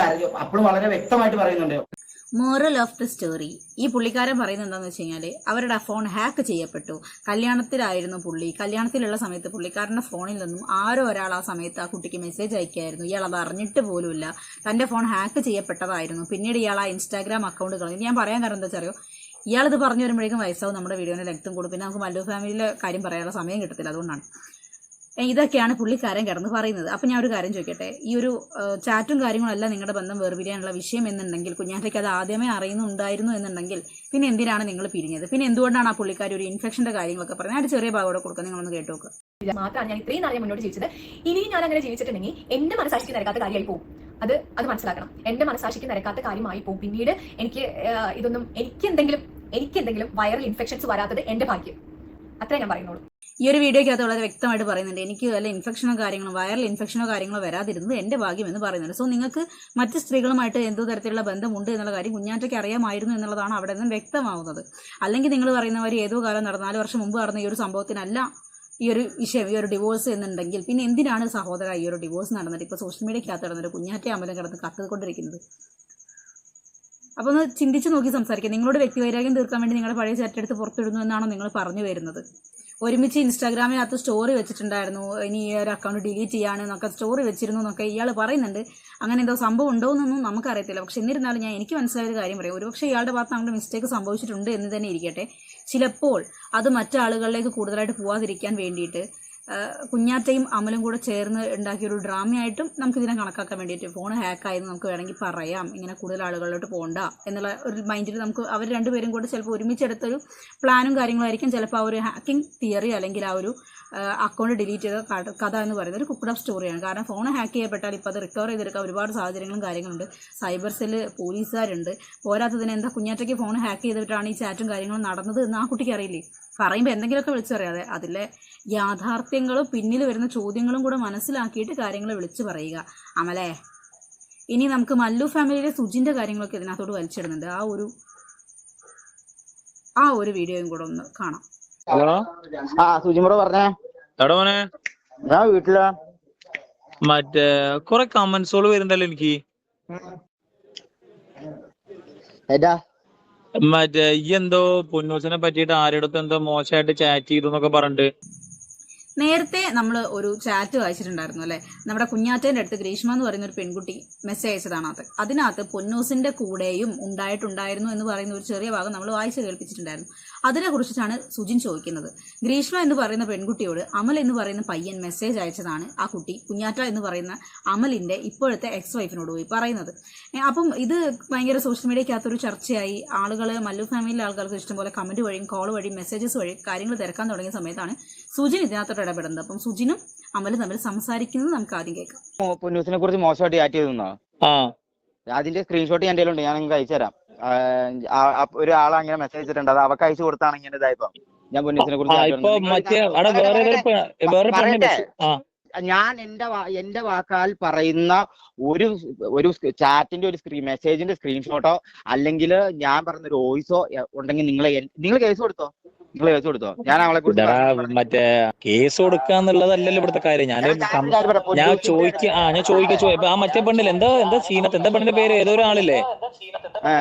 അപ്പോഴും വളരെ വ്യക്തമായിട്ട് പറയുന്നുണ്ട്. മോറൽ ഓഫ് ദ സ്റ്റോറി ഈ പുള്ളിക്കാരൻ പറയുന്നത് എന്താണെന്ന് വെച്ച് കഴിഞ്ഞാൽ അവരുടെ ഫോൺ ഹാക്ക് ചെയ്യപ്പെട്ടു. കല്യാണത്തിലായിരുന്നു പുള്ളി. കല്യാണത്തിലുള്ള സമയത്ത് പുള്ളിക്കാരന്റെ ഫോണിൽ നിന്നും ആരോ ഒരാൾ ആ സമയത്ത് ആ കുട്ടിക്ക് മെസ്സേജ് അയക്കായിരുന്നു ഇയാൾ അത് അറിഞ്ഞിട്ട് പോലുമില്ല. തന്റെ ഫോൺ ഹാക്ക് ചെയ്യപ്പെട്ടതായിരുന്നു. പിന്നീട് ഇയാൾ ആ ഇൻസ്റ്റാഗ്രാം അക്കൗണ്ട് കളഞ്ഞു ഞാൻ പറയാൻ കാരണം എന്താ വെച്ചാൽ അറിയോ? ഇയാളിത് പറഞ്ഞു വരുമ്പോഴേക്കും വയസ്സാവും നമ്മുടെ വീഡിയോയുടെ ലെങ്ത്തും കൂടും. പിന്നെ നമുക്ക് മല്ലു ഫാമിലിയിലെ കാര്യം പറയാനുള്ള സമയം കിട്ടത്തില്ല അതുകൊണ്ടാണ്. ഇതൊക്കെയാണ് പുള്ളിക്കാരൻ കിടന്ന് പറയുന്നത്. അപ്പം ഞാൻ ഒരു കാര്യം ചോദിക്കട്ടെ? ഈ ഒരു ചാറ്റും കാര്യങ്ങളല്ല നിങ്ങളുടെ ബന്ധം വേർപിരിയാനുള്ള വിഷയം എന്നുണ്ടെങ്കിൽ കുഞ്ഞാറ്റയ്ക്ക് അത് ആദ്യമേ അറിയുന്നുണ്ടായിരുന്നു എന്നുണ്ടെങ്കിൽ പിന്നെ എന്തിനാണ് നിങ്ങൾ പിരിഞ്ഞത്? പിന്നെ എന്തുകൊണ്ടാണ് ആ പുള്ളിക്കാരി ഒരു ഇൻഫെക്ഷന്റെ കാര്യങ്ങളൊക്കെ പറഞ്ഞത് ഒരു ചെറിയ ഭാഗം കൂടെ കൊടുക്കുക നിങ്ങളൊന്ന് കേട്ടു നോക്കുക മാത്രമാണ് ഞാൻ ഇത്രയും നാളെ മുന്നോട്ട് ജീവിച്ചത് ഇനി ഞാൻ അങ്ങനെ ജീവിച്ചിട്ടുണ്ടെങ്കിൽ എന്റെ മനസ്സിലാക്കി നിരക്കാത്ത കാര്യമായി പോകും അത് അത് മനസ്സിലാക്കണം. എന്റെ മനസാക്ഷിക്ക് നിരക്കാത്ത കാര്യമായി പോകും. പിന്നീട് എനിക്ക് ഇതൊന്നും എനിക്ക് എന്തെങ്കിലും എനിക്ക് എന്തെങ്കിലും വൈറൽ ഇൻഫെക്ഷൻസ് വരാത്തത് എന്റെ ഭാഗ്യം. അത്രേ ഞാൻ പറയുന്നുള്ളൂ. ഈ ഒരു വീഡിയോയ്ക്കകത്ത് വളരെ വ്യക്തമായിട്ട് പറയുന്നുണ്ട്. എനിക്ക് വല്ല ഇൻഫെക്ഷനോ കാര്യങ്ങളോ വൈറൽ ഇൻഫെക്ഷനോ കാര്യങ്ങളോ വരാതിരുന്നത് എന്റെ ഭാഗ്യം എന്ന് പറയുന്നുണ്ട്. സോ നിങ്ങൾക്ക് മറ്റ് സ്ത്രീകളുമായിട്ട് എന്തോ തരത്തിലുള്ള ബന്ധമുണ്ട് എന്നുള്ള കാര്യം കുഞ്ഞാറ്റയ്ക്ക് അറിയാമായിരുന്നു എന്നുള്ളതാണ് അവിടെ നിന്നും വ്യക്തമാവുന്നത്. അല്ലെങ്കിൽ നിങ്ങൾ പറയുന്ന മാതിരി ഏതോ കാലം നടന്ന നാല് വർഷം മുമ്പ് നടന്ന ഈ ഒരു സംഭവത്തിനല്ല ഈ ഒരു വിഷയം ഈ ഒരു ഡിവോഴ്സ് എന്നുണ്ടെങ്കിൽ പിന്നെ എന്തിനാണ് സഹോദര ഈ ഒരു ഡിവോഴ്സ് നടന്നിട്ട്? ഇപ്പോൾ സോഷ്യൽ മീഡിയക്കകത്ത് നടന്നിട്ട് കുഞ്ഞാറ്റ അമ്പലം കിടന്ന് കത്തുകൊണ്ടിരിക്കുന്നത് അപ്പോൾ ഒന്ന് ചിന്തിച്ച് നോക്കി സംസാരിക്കാം. നിങ്ങളോട് വ്യക്തിവൈരാഗ്യം തീർക്കാൻ വേണ്ടി നിങ്ങളുടെ പഴയ ചാറ്റ് എടുത്ത് പുറത്തിടുന്നു എന്നാണോ നിങ്ങൾ പറഞ്ഞു വരുന്നത്? ഒരുമിച്ച് ഇൻസ്റ്റാഗ്രാമിനകത്ത് സ്റ്റോറി വെച്ചിട്ടുണ്ടായിരുന്നു. ഇനി ഈ ഒരു അക്കൗണ്ട് ഡിലീറ്റ് ചെയ്യാണ് എന്നൊക്കെ സ്റ്റോറി വെച്ചിരുന്നു എന്നൊക്കെ ഇയാൾ പറയുന്നുണ്ട്. അങ്ങനെ എന്തോ സംഭവം ഉണ്ടോ എന്നൊന്നും നമുക്കറിയത്തില്ല. പക്ഷെ എന്നിരുന്നാലും ഞാൻ എനിക്ക് മനസ്സിലായ ഒരു കാര്യം പറയാം. ഒരുപക്ഷെ ഇയാളുടെ ഭാഗത്ത് അങ്ങനെ മിസ്റ്റേക്ക് സംഭവിച്ചിട്ടുണ്ട് എന്ന് തന്നെ ഇരിക്കട്ടെ. ചിലപ്പോൾ അത് മറ്റാളുകളിലേക്ക് കൂടുതലായിട്ട് പോവാതിരിക്കാൻ വേണ്ടിയിട്ട് കുഞ്ഞാറ്റയും അമലും കൂടെ ചേർന്ന് ഉണ്ടാക്കിയ ഒരു ഡ്രാമയായിട്ടും നമുക്ക് ഇതിനെ കണക്കാക്കാൻ വേണ്ടിയിട്ട് ഫോൺ ഹാക്കായെന്ന് നമുക്ക് വേണമെങ്കിൽ പറയാം. ഇങ്ങനെ കൂടുതൽ ആളുകളിലോട്ട് പോകണ്ട എന്നുള്ള ഒരു മൈൻഡിൽ നമുക്ക് അവർ രണ്ടുപേരും കൂടെ ചിലപ്പോൾ ഒരുമിച്ചെടുത്തൊരു പ്ലാനും കാര്യങ്ങളായിരിക്കും ചിലപ്പോൾ ആ ഒരു ഹാക്കിംഗ് തിയറി അല്ലെങ്കിൽ ആ ഒരു അക്കൗണ്ട് ഡിലീറ്റ് ചെയ്ത കഥ- എന്ന് പറയുന്നത് ഒരു കുക്കഡ് സ്റ്റോറിയാണ് കാരണം ഫോൺ ഹാക്ക് ചെയ്യപ്പെട്ടാൽ ഇപ്പോൾ അത് റിക്കവർ ചെയ്തെടുക്കാൻ ഒരുപാട് സാഹചര്യങ്ങളും കാര്യങ്ങളുണ്ട്. സൈബർ സെല്ല് പോലീസുകാരുണ്ട്. പോരാത്തതിന് എന്താ കുഞ്ഞാറ്റയ്ക്ക് ഫോൺ ഹാക്ക് ചെയ്തിട്ടാണ് ഈ ചാറ്റും കാര്യങ്ങളും നടന്നത് എന്ന് ആ കുട്ടിക്ക് അറിയില്ലേ? പറയുമ്പോൾ എന്തെങ്കിലുമൊക്കെ വിളിച്ചറിയാതെ അതിലെ യാഥാർത്ഥ്യങ്ങളും പിന്നിൽ വരുന്ന ചോദ്യങ്ങളും കൂടെ മനസ്സിലാക്കിയിട്ട് കാര്യങ്ങൾ വിളിച്ചു പറയുക. അമലേ ഇനി നമുക്ക് മല്ലു ഫാമിലിയിലെ സുജിന്റെ കാര്യങ്ങളൊക്കെ ഇതിനകത്തോട് വലിച്ചിടുന്നുണ്ട്. ആ ഒരു ആ ഒരു വീഡിയോയും കൂടെ ഒന്ന് കാണാം. ഹലോ? ആ സുജിമുറ പറഞ്ഞേ. എവിടെ മോനെ? ഞാൻ വീട്ടിലാ. മറ്റേ കൊറേ കമന്റ്സുകൾ വരുന്നുണ്ടല്ലോ എനിക്ക്. മറ്റേ ഈ എന്തോ പൊന്നൂസിനെ പറ്റിയിട്ട് ആരുടെ എന്തോ മോശമായിട്ട് ചാറ്റ് ചെയ്തു എന്നൊക്കെ പറഞ്ഞിട്ട്. നേരത്തെ നമ്മൾ ഒരു ചാറ്റ് വായിച്ചിട്ടുണ്ടായിരുന്നു അല്ലെ? നമ്മുടെ കുഞ്ഞാറ്റേന്റെ അടുത്ത് ഗ്രീഷ്മ എന്ന് പറയുന്ന ഒരു പെൺകുട്ടി മെസ്സേജ് അയച്ചതാണ് അത്. അതിനകത്ത് പൊന്നൂസിന്റെ കൂടെയും ഉണ്ടായിട്ടുണ്ടായിരുന്നു എന്ന് പറയുന്ന ഒരു ചെറിയ ഭാഗം നമ്മൾ വായിച്ചു കേൾപ്പിച്ചിട്ടുണ്ടായിരുന്നു. അതിനെ കുറിച്ചിട്ടാണ് സുജിൻ ചോദിക്കുന്നത്. ഗ്രീഷ്മ എന്ന് പറയുന്ന പെൺകുട്ടിയോട് അമൽ എന്ന് പറയുന്ന പയ്യൻ മെസ്സേജ് അയച്ചതാണ് ആ കുട്ടി. കുഞ്ഞാറ്റ എന്ന് പറയുന്ന അമലിന്റെ ഇപ്പോഴത്തെ എക്സ് വൈഫിനോട് പോയി പറയുന്നത്. അപ്പം ഇത് ഭയങ്കര സോഷ്യൽ മീഡിയക്കകത്തൊരു ചർച്ചയായി. ആളുകൾ മല്ലു ഫാമിലിയിലെ ആൾക്കാർക്ക് ഇഷ്ടംപോലെ കമന്റ് വഴിയും കോൾ വഴിയും മെസ്സേജസ് വഴി കാര്യങ്ങൾ തിരക്കാൻ തുടങ്ങിയ സമയത്താണ് സുജിൻ ഇതിനകത്തോട്ട് ഇടപെടുന്നത്. അപ്പം സുജിനും അമലും തമ്മിൽ സംസാരിക്കുന്നത് നമുക്ക് ആദ്യം കേൾക്കാം. കുറിച്ച് മോശമായിട്ട് അതിന്റെ സ്ക്രീൻഷോട്ട് ഞാൻ ഞാൻ നിങ്ങൾക്ക് അയച്ചു തരാം ഒരാൾ അങ്ങനെ മെസ്സേജ് അയച്ചിട്ടുണ്ട്. അത് അവക്ക് അയച്ചു കൊടുത്താണ് ഇങ്ങനെ ഇതായപ്പോ. ഞാൻ പൊന്നീസിനെ കുറിച്ച് ഞാൻ എന്റെ എന്റെ വാക്കാൽ പറയുന്ന ഒരു ഒരു ചാറ്റിന്റെ ഒരു സ്ക്രീൻ മെസ്സേജിന്റെ സ്ക്രീൻഷോട്ടോ അല്ലെങ്കിൽ ഞാൻ പറഞ്ഞ ഒരു വോയിസോ ഉണ്ടെങ്കിൽ നിങ്ങൾ നിങ്ങൾ കേസ് കൊടുത്തോ? നിങ്ങൾ കേസ് കൊടുത്തോ? ഞാൻ അവളെ ഇതാ മറ്റേ കേസ് കൊടുക്കാന്നുള്ളതല്ലല്ലോ ഇവിടുത്തെ കാര്യം. ഞാൻ ഞാൻ ചോദിക്ക ആ ഞാൻ ചോദിക്ക ആ മറ്റേ പെണ്ണില്ല? എന്താ എന്താ ചീനത്ത് എന്താ പെണ്ണിന്റെ പേര്? ഏതോ ഒരാളില്ലേ? ആ.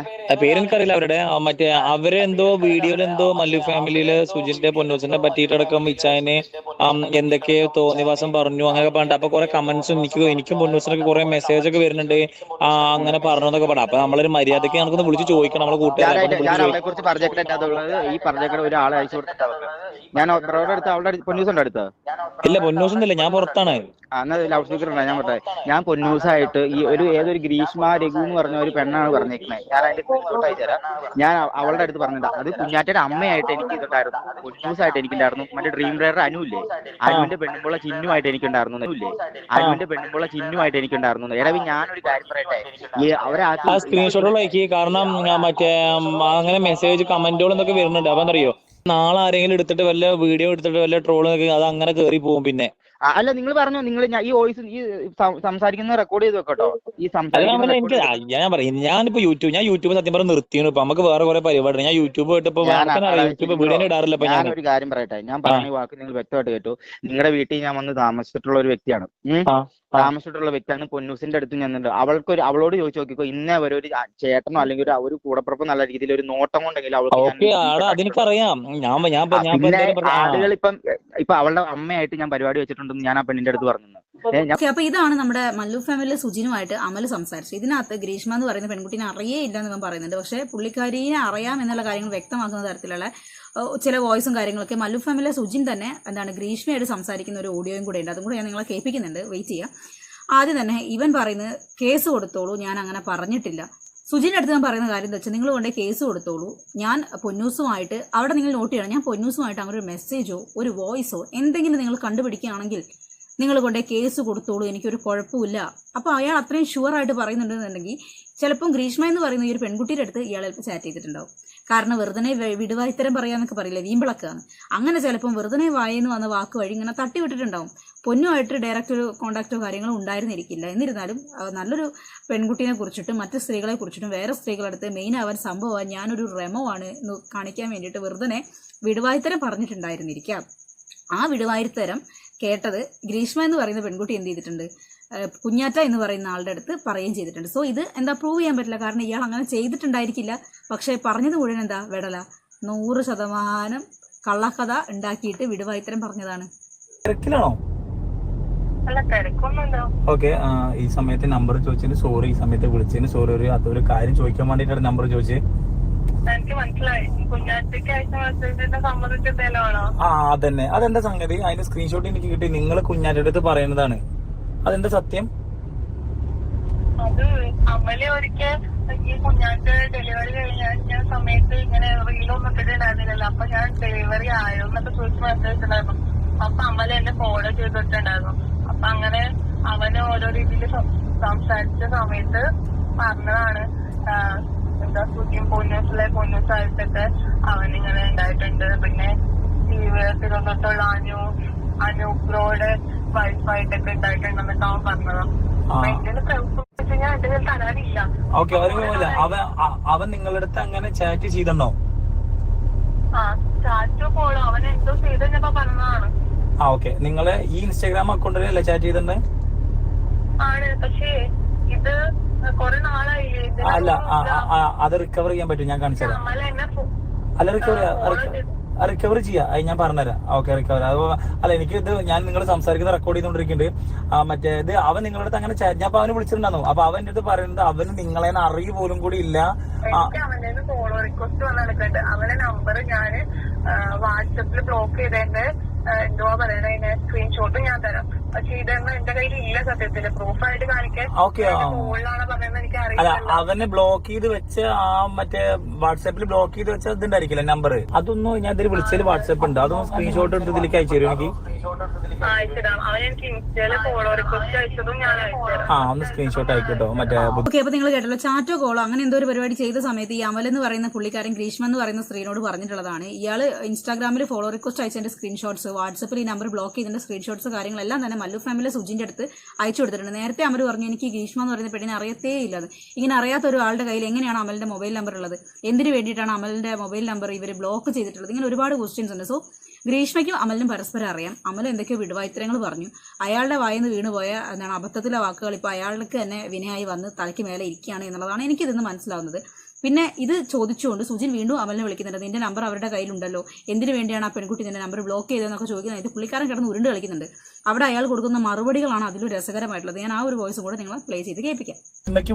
പേര് എനിക്കറിയില്ല അവരുടെ. ആ മറ്റേ അവരെന്തോ വീഡിയോയിൽ എന്തോ മല്ലു ഫാമിലിയിൽ സുജിന്റെ പൊന്നൂസിനെ പറ്റിയിട്ടടക്കം ഇച്ചായന് എന്തൊക്കെ എന്തൊക്കെയോ തോന്നിവാസം പറഞ്ഞു അങ്ങനെയൊക്കെ പറഞ്ഞിട്ട്. അപ്പൊ കുറെ കമന്റ്സും എനിക്ക് എനിക്കും പൊന്നൂസിനൊക്കെ കുറെ മെസ്സേജ് ഒക്കെ വരുന്നുണ്ട്. ആ അങ്ങനെ പറഞ്ഞു എന്നൊക്കെ പറഞ്ഞു. അപ്പൊ നമ്മളൊരു മര്യാദയ്ക്ക് നമുക്കൊന്ന് വിളിച്ച് ചോദിക്കണം. നമ്മളെ കൂട്ടുകാരെ കുറിച്ച് ഈ പറഞ്ഞേക്കട ഒരാളെ അയച്ചു കൊടുത്തിട്ട് അവർക്ക് ഞാൻ ബ്രോയുടെ അടുത്ത് അവളുടെ പൊന്നൂസുണ്ട് അടുത്ത്. ഇല്ല പൊന്നൂസൊന്നുമില്ല ഞാൻ പുറത്താണ്. ആ, ലൗഡ് സ്പീക്കർ ഉണ്ടോ ഞാൻ പറഞ്ഞത് ഞാൻ പൊന്നൂസായിട്ട് ഈ ഒരു ഏതൊരു ഗ്രീഷ്മ രഘു എന്ന് പറഞ്ഞ ഒരു പെണ്ണാണ് പറഞ്ഞേക്കുന്നത് ഞാൻ അതിന്റെ സ്ക്രീൻഷോട്ട് അയച്ചുതരാം ഞാൻ അവ- അവളുടെ അടുത്ത് പറഞ്ഞിട്ടുണ്ട് അത് കുഞ്ഞാറ്റയുടെ അമ്മയായിട്ട് എനിക്ക് ഇതുണ്ടായിരുന്നു. പൊന്നൂസായിട്ട് എനിക്കുണ്ടായിരുന്നു. മറ്റേ ഡ്രീം ഡ്രൈവർ അനുല്ലേ അനുവിന്റെ പെണ്ണുമ്പോള ചിഹ്നുമായിട്ട് എനിക്കുണ്ടായിരുന്നു. ഇല്ലേ? അനുവിന്റെ പെണ്ണുമ്പോള ചിഹ്നുമായിട്ട് എനിക്കുണ്ടായിരുന്നു. എടാ ഞാനൊരു കാര്യം പറയട്ടെ? ഈ ആ അവരാക്കി സ്ക്രീൻഷോട്ടുകൾ അയക്കി കാരണം ആ, മറ്റേ അങ്ങനെ മെസ്സേജ് കമന്റുകൾ എന്നൊക്കെ വരുന്നുണ്ട്. അപ്പൊ എന്തറിയോ നാളെ ആരെങ്കിലും എടുത്തിട്ട് വല്ല വീഡിയോ എടുത്തിട്ട് വല്ല ട്രോൾ അത് അങ്ങനെ കേറി പോകും പിന്നെ. അല്ല നിങ്ങൾ പറഞ്ഞു നിങ്ങൾ ഈ വോയിസ് ഈ സംസാരിക്കുന്ന റെക്കോർഡ് ചെയ്ത് വെക്കട്ടോ. ഈ സംസാരിക്കുന്ന എനിക്ക് ഞാൻ പറയും ഞാനിപ്പോ യൂട്യൂബ് ഞാൻ യൂട്യൂബ് സത്യം പറഞ്ഞ നിർത്തിയാണ് ഇപ്പൊ. നമുക്ക് വേറെ കുറെ പരിപാടി ഞാൻ യൂട്യൂബ് പോയിട്ട് ഇപ്പൊ അതായത് യൂട്യൂബ് വീഡിയോ ഇടാറില്ല ഞാൻ. ഒരു കാര്യം പറയട്ടെ. ഞാൻ പറഞ്ഞ വാക്ക് നിങ്ങൾ വ്യക്തമായിട്ട് കേട്ടു. നിങ്ങളുടെ വീട്ടിൽ ഞാൻ വന്ന് താമസിച്ചിട്ടുള്ള ഒരു വ്യക്തിയാണ്. താമസിച്ചിട്ടുള്ള വ്യക്തിയാണ് പൊന്നൂസിന്റെ അടുത്ത് ഞാൻ അവൾക്ക് ഒരു അവളോട് ചോദിച്ചു നോക്കിക്കോ ഇന്നേ വരെ ഒരു ചേട്ടനോ അല്ലെങ്കിൽ ഒരു ഒരു കൂടപ്പുറപ്പ് നല്ല രീതിയിൽ ഒരു നോട്ടം കൊണ്ടെങ്കിൽ അവൾക്ക് ഞാൻ. ആളുകൾ ഇപ്പം ഇപ്പൊ അവളുടെ അമ്മയായിട്ട് ഞാൻ പരിപാടി വെച്ചിട്ടുണ്ടെന്ന് ഞാൻ ആ പെണ്ണിന്റെ അടുത്ത് പറഞ്ഞു ഞാൻ ഓക്കെ അപ്പൊ ഇതാണ് നമ്മുടെ മല്ലു ഫാമിലിയിലെ സുജിനുമായിട്ട് അമൽ സംസാരിച്ചത്. ഇതിനകത്ത് ഗ്രീഷ്മ എന്ന് പറയുന്ന പെൺകുട്ടിനെ അറിയേ ഇല്ല എന്ന് ഇവൻ പറയുന്നുണ്ട്. പക്ഷെ പുള്ളിക്കാരിയെ അറിയാം എന്നുള്ള കാര്യങ്ങൾ വ്യക്തമാക്കുന്ന തരത്തിലുള്ള ചില വോയിസും കാര്യങ്ങളൊക്കെ മല്ലു ഫാമിലിയിലെ സുജിൻ തന്നെ എന്താണ് ഗ്രീഷ്മയായിട്ട് സംസാരിക്കുന്ന ഒരു ഓഡിയോയും കൂടെ ഉണ്ട്. അതും കൂടെ ഞാൻ നിങ്ങളെ കേൾപ്പിക്കുന്നുണ്ട്. വെയിറ്റ് ചെയ്യാം. ആദ്യം തന്നെ ഇവൻ പറയുന്നത് കേസ് കൊടുത്തോളൂ ഞാൻ അങ്ങനെ പറഞ്ഞിട്ടില്ല. സുജിന്റെ അടുത്ത് ഞാൻ പറയുന്ന കാര്യം എന്താ വെച്ചാൽ നിങ്ങൾ കൊണ്ടേ കേസ് കൊടുത്തോളൂ. ഞാൻ പൊന്നൂസുമായിട്ട് അവിടെ നിങ്ങൾ നോട്ട് ചെയ്യണം. ഞാൻ പൊന്നൂസുമായിട്ട് അങ്ങനെ ഒരു മെസ്സേജോ ഒരു വോയിസോ എന്തെങ്കിലും നിങ്ങൾ കണ്ടുപിടിക്കുകയാണെങ്കിൽ നിങ്ങൾ കൊണ്ടേ കേസ് കൊടുത്തോളൂ. എനിക്കൊരു കുഴപ്പമില്ല. അപ്പോൾ അയാൾ അത്രയും ഷുവർ ആയിട്ട് പറയുന്നുണ്ടെന്നുണ്ടെങ്കിൽ ചിലപ്പം ഗ്രീഷ്മ എന്ന് പറയുന്ന ഈ ഒരു പെൺകുട്ടിയുടെ അടുത്ത് ഇയാൾ ചിലപ്പോൾ ചാറ്റ് ചെയ്തിട്ടുണ്ടാവും. കാരണം വെറുതെ വിടുവായിത്തരം പറയാന്നൊക്കെ പറയില്ലേ വീമ്പിളക്കാണ്. അങ്ങനെ ചിലപ്പം വെറുതെ വായെന്ന് വന്ന വാക്ക് വഴി ഇങ്ങനെ തട്ടി വിട്ടിട്ടുണ്ടാവും പൊന്നുമായിട്ട് ഡയറക്റ്റ് ഒരു കോണ്ടാക്റ്റോ കാര്യങ്ങളോ ഉണ്ടായിരുന്നിരിക്കില്ല. എന്നിരുന്നാലും നല്ലൊരു പെൺകുട്ടിയെ കുറിച്ചിട്ടും മറ്റ് സ്ത്രീകളെ കുറിച്ചിട്ടും വേറെ സ്ത്രീകളടുത്ത് മെയിൻ ആവാൻ സംഭവമാണ് ഞാനൊരു റെമോആണ് എന്ന് കാണിക്കാൻ വേണ്ടിയിട്ട് വെറുതെ വിടുവായുത്തരം പറഞ്ഞിട്ടുണ്ടായിരുന്നിരിക്കാം. ആ വിടുവായുത്തരം കേട്ടത് ഗ്രീഷ്മ എന്ന് പറയുന്ന പെൺകുട്ടി എന്ത് ചെയ്തിട്ടുണ്ട്? കുഞ്ഞാറ്റ എന്ന് പറയുന്ന ആളുടെ അടുത്ത് പറയുകയും ചെയ്തിട്ടുണ്ട്. സോ ഇത് എന്താ പ്രൂവ് ചെയ്യാൻ പറ്റില്ല? കാരണം ഇയാൾ അങ്ങനെ ചെയ്തിട്ടുണ്ടായിരിക്കില്ല. പക്ഷേ പറഞ്ഞത് മുഴുവൻ എന്താ? വെടല. നൂറ് ശതമാനം കള്ളക്കഥ ഉണ്ടാക്കിയിട്ട് വിടുവായിത്തരം പറഞ്ഞതാണ്. തിരക്കിലാണോ? ഓക്കെ ഈ സമയത്ത് നമ്പർ ചോദിച്ചതിന് സോറി ഈ സമയത്ത് വിളിച്ചതിന് സോറി ഒരു അതൊരു കാര്യം ചോദിക്കാൻ വേണ്ടിയിട്ടാണ് നമ്പർ ചോദിച്ചത്. ആ അതന്നെ. അതെന്താ സംഗതി? അതിന്റെ സ്ക്രീൻഷോട്ട് എനിക്ക് കിട്ടി. നിങ്ങൾ കുഞ്ഞാറ്റ അടുത്ത് പറയുന്നതാണ്. അതെന്താ സത്യം? അത് അമലെ ഒരിക്കൽ ഈ കുഞ്ഞാറ്റ് ഡെലിവറി കഴിഞ്ഞ സമയത്ത് ഇങ്ങനെ റീലൊന്നും ഇട്ടിട്ടുണ്ടായിരുന്നില്ലല്ലോ. അപ്പൊ ഞാൻ ഡെലിവറി ആയോ എന്നൊക്കെ ചോദിച്ച് മെസ്സേജ് ഉണ്ടായിരുന്നു അപ്പൊ അമല എന്നെ ഫോളോ ചെയ്തിട്ടുണ്ടായിരുന്നു അപ്പൊ അങ്ങനെ അവന് ഓരോ രീതിയിൽ സംസാരിച്ച സമയത്ത് പറഞ്ഞതാണ് എന്താ സുഖ്യം പൊന്നൂസിലെ പൊന്നൂസായിട്ടൊക്കെ അവനിങ്ങനെ ഉണ്ടായിട്ടുണ്ട്. പിന്നെ തിരുവനന്തപുരത്തുള്ള അനു അനൂപ്രോയുടെ വൈഫായിട്ടൊക്കെ ഉണ്ടായിട്ടുണ്ടെന്നൊക്കെ അവൻ പറഞ്ഞത്. ഓക്കെ കുഴപ്പമില്ല അവൻ നിങ്ങളുടെ അടുത്ത് അങ്ങനെ ചാറ്റ് ചെയ്തോ ആ ചാറ്റ് പോലും അവൻ എന്തോ ചെയ്ത് കഴിഞ്ഞപ്പോ പറഞ്ഞതാണ്. ആ ഓക്കെ. നിങ്ങൾ ഈ ഇൻസ്റ്റാഗ്രാം അക്കൗണ്ടിലല്ലേ ചാറ്റ് ചെയ്തിട്ടുണ്ട് ആണ്. പക്ഷേ ഇത് കൊറേ നാളായി. അല്ല ആ, ആ, ആ, അത് റിക്കവർ ചെയ്യാൻ പറ്റും. ഞാൻ കാണിച്ചു തരാം അമല എന്നെ ഫോ- അല്ല റിക്കവർ റിക്കവർ ചെയ്യാം. അത് ഞാൻ പറഞ്ഞുതരാം. ഓക്കെ റിക്കവർ അത് അല്ല എനിക്ക് ഇത് ഞാൻ നിങ്ങൾ സംസാരിക്കുന്ന റെക്കോർഡ് ചെയ്തുകൊണ്ടിരിക്കുന്നുണ്ട്. ആ മറ്റേ ഇത് അവൻ നിങ്ങളുടെ അടുത്ത് അങ്ങനെ chat- ഞാൻ അപ്പൊ അവന് വിളിച്ചിട്ടുണ്ടായിരുന്നു. അപ്പൊ അവന്റെ അടുത്ത് പറയുന്നത് അവന് നിങ്ങളെ അറിയ പോലും കൂടി ഇല്ല. ആ എനിക്ക് അവന്റെ ഫോളോ റിക്വസ്റ്റ് വന്ന് നടക്കുന്നുണ്ട് അവന്റെ നമ്പർ ഞാൻ വാട്സപ്പിൽ ബ്ലോക്ക് ചെയ്തതിന്റെ എന്തുവാ പറയണ അതിന്റെ സ്ക്രീൻഷോട്ട് ഞാൻ തരാം. പക്ഷെ ഇതൊന്നും എന്റെ കയ്യിൽ ഇല്ല സത്യത്തിൽ പ്രൂഫായിട്ട് കാണിക്കാൻ ഓക്കെ ഫോണിലാണ് പറയുന്നത് എനിക്ക് അല്ല അറിയില്ല അവനെ ബ്ലോക്ക് ചെയ്ത് വെച്ച് ആ മറ്റേ വാട്സാപ്പിൽ ബ്ലോക്ക് ചെയ്ത് വെച്ച ഇതുണ്ടായിരിക്കില്ല നമ്പർ അതൊന്നും ഞാൻ ഇതിൽ വിളിച്ചതിൽ വാട്സാപ്പ് ഉണ്ട്. അതൊന്നും സ്ക്രീൻഷോട്ട് എടുത്ത് ഇതിലേക്ക് അയച്ചു തരും എനിക്ക്? ആ ഒന്ന് സ്ക്രീൻഷോട്ട് ആയിക്കോട്ടോ. മറ്റേ ഓക്കെ അപ്പൊ നിങ്ങൾ കേട്ടല്ലോ ചാറ്റോ കോളോ അങ്ങനെ എന്തോ ഒരു പരിപാടി ചെയ്ത സമയത്ത് ഈ അമൽ എന്ന് പറയുന്ന പുള്ളിക്കാരൻ ഗ്രീഷ്മ എന്ന് പറയുന്ന സ്ത്രീനോട് പറഞ്ഞിട്ടുള്ളതാണ്. ഇയാൾ ഇൻസ്റ്റാഗ്രാമിൽ ഫോളോ റിക്വസ്റ്റ് അയച്ചതിന്റെ സ്ക്രീൻഷോട്ട്സ് വാട്സപ്പിൽ ഈ നമ്പർ ബ്ലോക്ക് ചെയ്തതിന്റെ സ്ക്രീൻഷോട്ട്സ് കാര്യങ്ങളെല്ലാം തന്നെ മല്ലു ഫാമിലി സുജിന്റെ അടുത്ത് അയച്ചു കൊടുത്തിട്ടുണ്ട്. നേരത്തെ അമൽ പറഞ്ഞു എനിക്ക് ഗ്രീഷ്മ എന്ന് പറയുന്ന പെണ്ണിനെ അറിയത്തേ ഇല്ലത് ഇങ്ങനെ അറിയാത്ത ഒരാളുടെ കയ്യിൽ എങ്ങനെയാണ് അമലിന്റെ മൊബൈൽ നമ്പർ ഉള്ളത്? എന്തിനു വേണ്ടിയിട്ടാണ് അമലിന്റെ മൊബൈൽ നമ്പർ ഇവർ ബ്ലോക്ക് ചെയ്തിട്ടുള്ളത്? ഇങ്ങനെ ഒരുപാട് ക്വസ്റ്റ്യൻസ് ഉണ്ട്. സോ ഗ്രീഷ്മയ്ക്കും അമലിനും പരസ്പരം അറിയാം. അമൽ എന്തൊക്കെയോ വിടുവായിത്തരങ്ങൾ പറഞ്ഞു. അയാളുടെ വായിന്ന് വീണുപോയ എന്താണ് അബദ്ധത്തിലെ വാക്കുകൾ ഇപ്പോൾ അയാൾക്ക് തന്നെ വിനയായി വന്ന് തലയ്ക്ക് മേലെ ഇരിക്കുകയാണ് എന്നുള്ളതാണ് എനിക്കിതിന്ന് മനസ്സിലാവുന്നത്. പിന്നെ ഇത് ചോദിച്ചുകൊണ്ട് സുജിൻ വീണ്ടും അമലിനെ വിളിക്കുന്നുണ്ട്. നിന്റെ നമ്പർ അവരുടെ കയ്യിലുണ്ടല്ലോ. എന്തിനു വേണ്ടിയാണ് ആ പെൺകുട്ടി നിന്റെ നമ്പർ ബ്ലോക്ക് ചെയ്തതെന്നൊക്കെ ചോദിക്കുന്നത്? ഇത് പുള്ളിക്കാരൻ കിടന്ന് ഉരുണ്ട് കളിക്കുന്നുണ്ട്. അവിടെ അയാൾ കൊടുക്കുന്ന മറുപടികളാണ് അതിലും രസകരമായിട്ടുള്ളത്. ഞാൻ ആ ഒരു വോയിസ് കൂടെ നിങ്ങളെ പ്ലേ ചെയ്ത് കേൾപ്പിക്കാം.